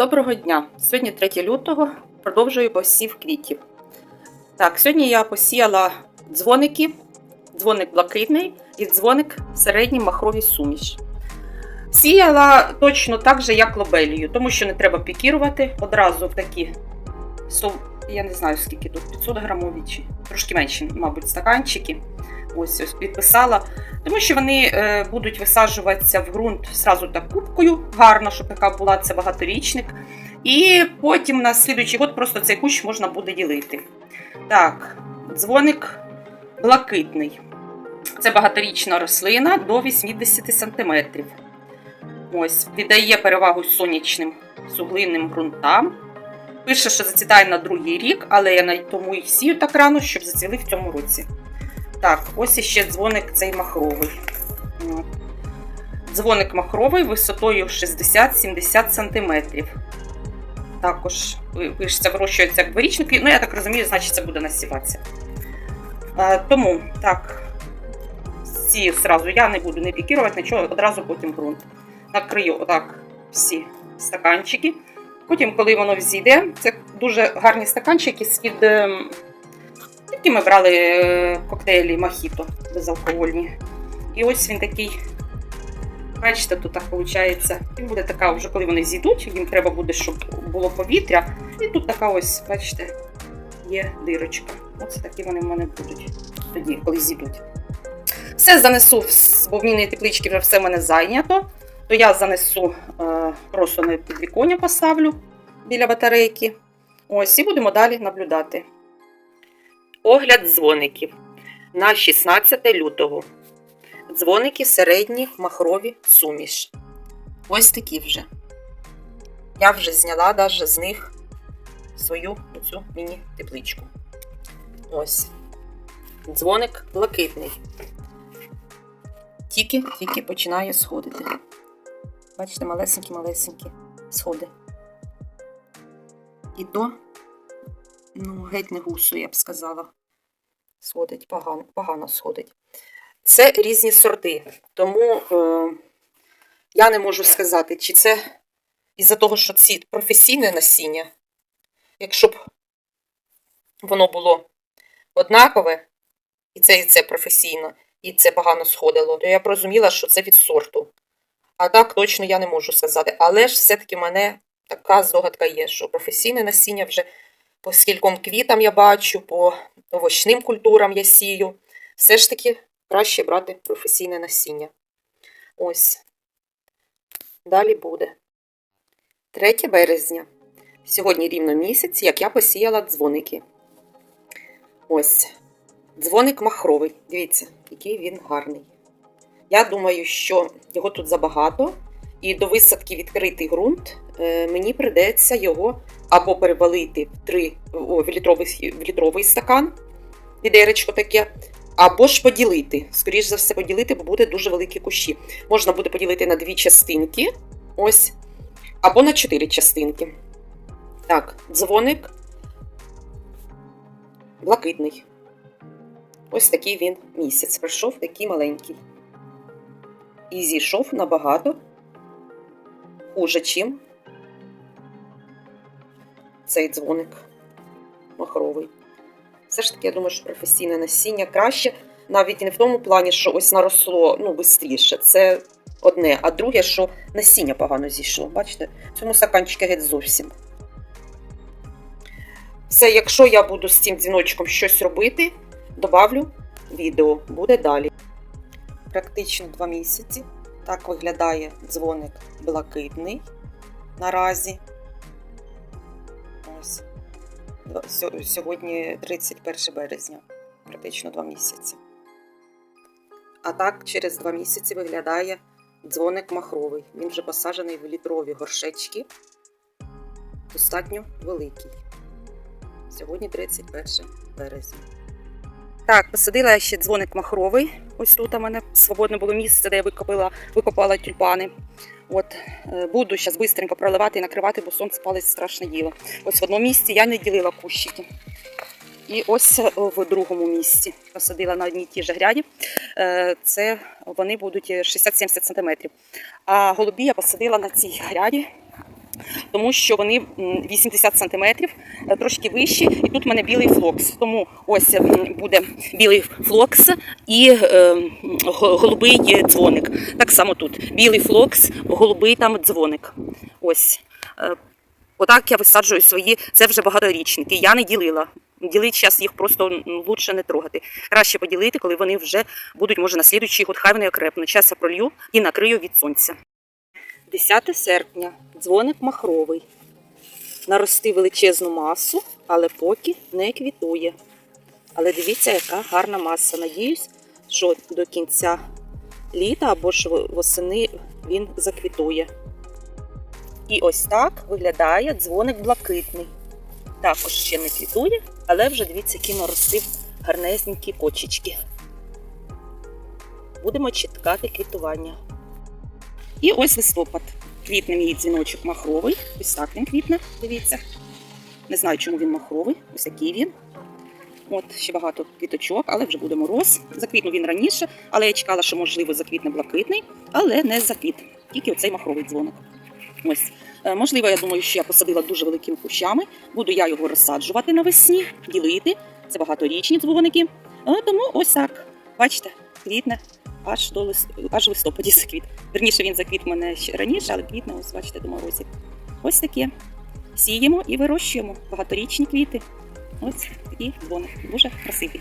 Доброго дня! Сьогодні 3 лютого продовжую посів квітів. Так, сьогодні я посіяла дзвоники, дзвоник блакитний і дзвоник середній махровий суміш. Сіяла точно так же, як лобелію, тому що не треба пікірувати. Одразу в такі, я не знаю скільки тут, 500 грамові чи трошки менші, мабуть, стаканчики. Ось ось підписала. Тому що вони е, будуть висаджуватися в ґрунт зразу так кубкою, гарно, щоб така була це багаторічник. І потім на слідуючий год просто цей кущ можна буде ділити. Так, дзвоник блакитний. Це багаторічна рослина до 80 см. Ось, віддає перевагу сонячним суглинним ґрунтам. Пише, що зацвітає на другий рік, але я навіть тому і сію так рано, щоб зацвіли в цьому році. Так, ось іще дзвоник цей махровий. Дзвоник махровий висотою 60-70 см. Також пишеться, вирощується як дворічники. Ну, я так розумію, значить це буде насіватися. Е, тому, так, всі зразу я не буду не пікірувати, нічого, одразу потім ґрунт. Накрию отак всі стаканчики. Потім, коли воно взійде, це дуже гарні стаканчики з-під. Які ми брали е, коктейлі мохіто безалкогольні. І ось він такий. Бачите, тут так виходить. Він буде така, вже коли вони зійдуть, їм треба буде, щоб було повітря. І тут така ось, бачите, є дирочка. Оце такі вони в мене будуть тоді, коли зійдуть. Все занесу, бо в міні теплички вже все в мене зайнято. То я занесу е, просто на підвіконня поставлю біля батарейки. Ось, і будемо далі наблюдати. Огляд дзвоників на 16 лютого. Дзвоники середні махрові суміш. Ось такі вже. Я вже зняла навіть з них свою оцю міні-тепличку. Ось. Дзвоник блакитний. Тільки-тільки починає сходити. Бачите, малесенькі-малесенькі сходи. І то ну, геть не гусу, я б сказала. Сходить, погано, погано сходить. Це різні сорти, тому е, я не можу сказати, чи це із-за того, що ці професійне насіння, якщо б воно було однакове, і це, і це професійно, і це погано сходило, то я б розуміла, що це від сорту. А так точно я не можу сказати. Але ж все-таки мене така здогадка є, що професійне насіння вже по скільком квітам я бачу, по овочним культурам я сію. Все ж таки краще брати професійне насіння. Ось. Далі буде. 3 березня. Сьогодні рівно місяць, як я посіяла дзвоники. Ось. Дзвоник махровий. Дивіться, який він гарний. Я думаю, що його тут забагато, і до висадки відкритий ґрунт е, мені придеться його або перевалити в, три, о, в, літровий, в літровий стакан, відеречко таке, або ж поділити. Скоріше за все, поділити, бо буде дуже великі кущі. Можна буде поділити на дві частинки, ось, або на чотири частинки. Так, дзвоник блакитний. Ось такий він місяць. Пройшов такий маленький. І зійшов набагато хуже, чим цей дзвоник махровий. Все ж таки, я думаю, що професійне насіння краще, навіть не в тому плані, що ось наросло ну, швидше. Це одне, а друге, що насіння погано зійшло. Бачите, цьому стаканчику геть зовсім. Це, якщо я буду з цим дзвіночком щось робити, добавлю відео, буде далі. Практично два місяці. Так виглядає дзвоник блакитний наразі. Ось. Сьогодні 31 березня, практично два місяці. А так, через два місяці виглядає дзвоник махровий. Він вже посаджений в літрові горшечки. Достатньо великий. Сьогодні 31 березня. Так, посадила я ще дзвоник махровий. Ось тут у мене свободне було місце, де я викопала, викопала тюльпани. От, е, буду зараз швидко проливати і накривати, бо сонце палить страшне діло. Ось в одному місці я не ділила кущики. І ось е, в другому місці посадила на одній ті ж гряді. Е, Це вони будуть 60-70 см. А голубі я посадила на цій гряді тому що вони 80 см, трошки вищі, і тут в мене білий флокс. Тому ось буде білий флокс і е, голубий дзвоник. Так само тут білий флокс, голубий там дзвоник. Ось. Е, Отак я висаджую свої, це вже багаторічники. Я не ділила. Ділити зараз їх просто лучше не трогати. Краще поділити, коли вони вже будуть, може, на слідуючий год, хай вони окрепнуть. Зараз я пролью і накрию від сонця. 10 серпня. Дзвоник махровий. Нарости величезну масу, але поки не квітує. Але дивіться, яка гарна маса. Надіюсь, що до кінця літа або ж восени він заквітує. І ось так виглядає дзвоник блакитний. Також ще не квітує, але вже дивіться, які наростив гарнезненькі кочечки. Будемо чекати квітування. І ось листопад. Квітне мій дзвіночок махровий. Ось так він квітне, дивіться. Не знаю, чому він махровий, ось такий він. От, ще багато квіточок, але вже буде мороз. Заквітнув він раніше, але я чекала, що можливо заквітне блакитний, але не заквіт. Тільки оцей махровий дзвоник. Ось. Е, Можливо, я думаю, що я посадила дуже великими кущами. Буду я його розсаджувати навесні, ділити. Це багаторічні дзвоники. Е, Тому ось так. Бачите, квітне аж до аж в листопаді заквіт. Верніше він заквіт мене ще раніше, але квітне, ось бачите, до морозів. Ось таке. Сіємо і вирощуємо багаторічні квіти. Ось такі бони. Дуже красиві.